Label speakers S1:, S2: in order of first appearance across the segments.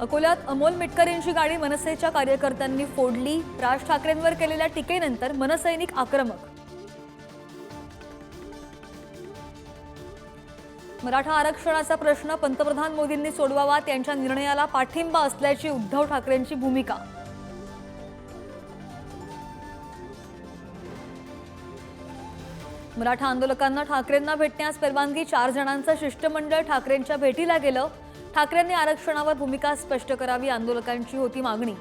S1: अकोल्यात अमोल मिटकर यांची गाडी मनसेच्या कार्यकर्त्यांनी फोडली. राज ठाकरेंवर केलेल्या टीकेनंतर मनसैनिक आक्रमक. मराठा आरक्षणाचा प्रश्न पंतप्रधान मोदींनी सोडवावा त्यांच्या निर्णयाला पाठिंबा असल्याची उद्धव ठाकरेंची भूमिका. मराठा आंदोलकांना ठाकरेंना भेटण्यास परवानगी चार जणांचं शिष्टमंडळ ठाकरेंच्या भेटीला गेलं. ठाकरेंनी आरक्षणावर भूमिका स्पष्ट करावी आंदोलकांची होती मागणी.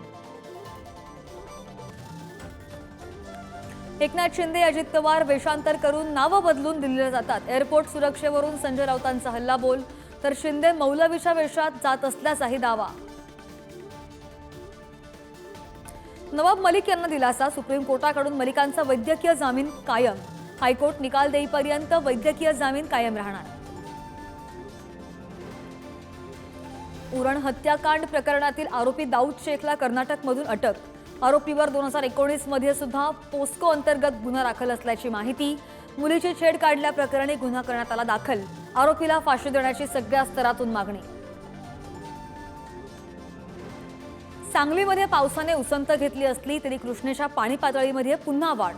S1: एकनाथ शिंदे अजित पवार वेषांतर करून नावं बदलून दिल्लीला जातात. एअरपोर्ट सुरक्षेवरून संजय राऊतांचा हल्लाबोल तर शिंदे मौलवीच्या वेशात जात असल्याचाही दावा. नवाब मलिक यांना दिलासा सुप्रीम कोर्टाकडून मलिकांचा वैद्यकीय जामीन कायम. हायकोर्ट निकाल देईपर्यंत वैद्यकीय जामीन कायम राहणार. उरण हत्याकांड प्रकरणातील आरोपी दाऊद शेखला कर्नाटकमधून अटक. आरोपीवर दोन हजार एकोणीसमध्ये सुद्धा पोस्को अंतर्गत गुन्हा दाखल असल्याची माहिती. मुलीची छेड काढल्याप्रकरणी गुन्हा करण्यात आला दाखल. आरोपीला फाशी देण्याची सगळ्या स्तरातून मागणी. सांगलीमध्ये पावसाने उसंत घेतली असली तरी कृष्णेच्या पाणी पातळीमध्ये पुन्हा वाढ.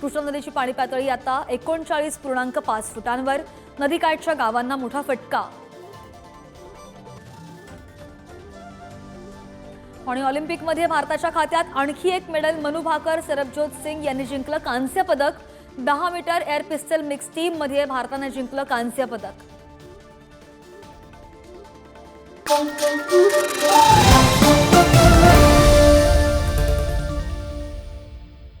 S1: कृष्णा नदीची पाणी पातळी आता एकोणचाळीस पूर्णांक पाच फुटांवर. नदीकाठच्या गावांना मोठा फटका. आणि ऑलिम्पिकमध्ये भारताच्या खात्यात आणखी एक मेडल मनु भाकर सरबजोत सिंग यांनी जिंकलं कांस्य पदक. दहा मीटर एअर पिस्टल मिक्स टीममध्ये भारतानं जिंकलं कांस्य पदक.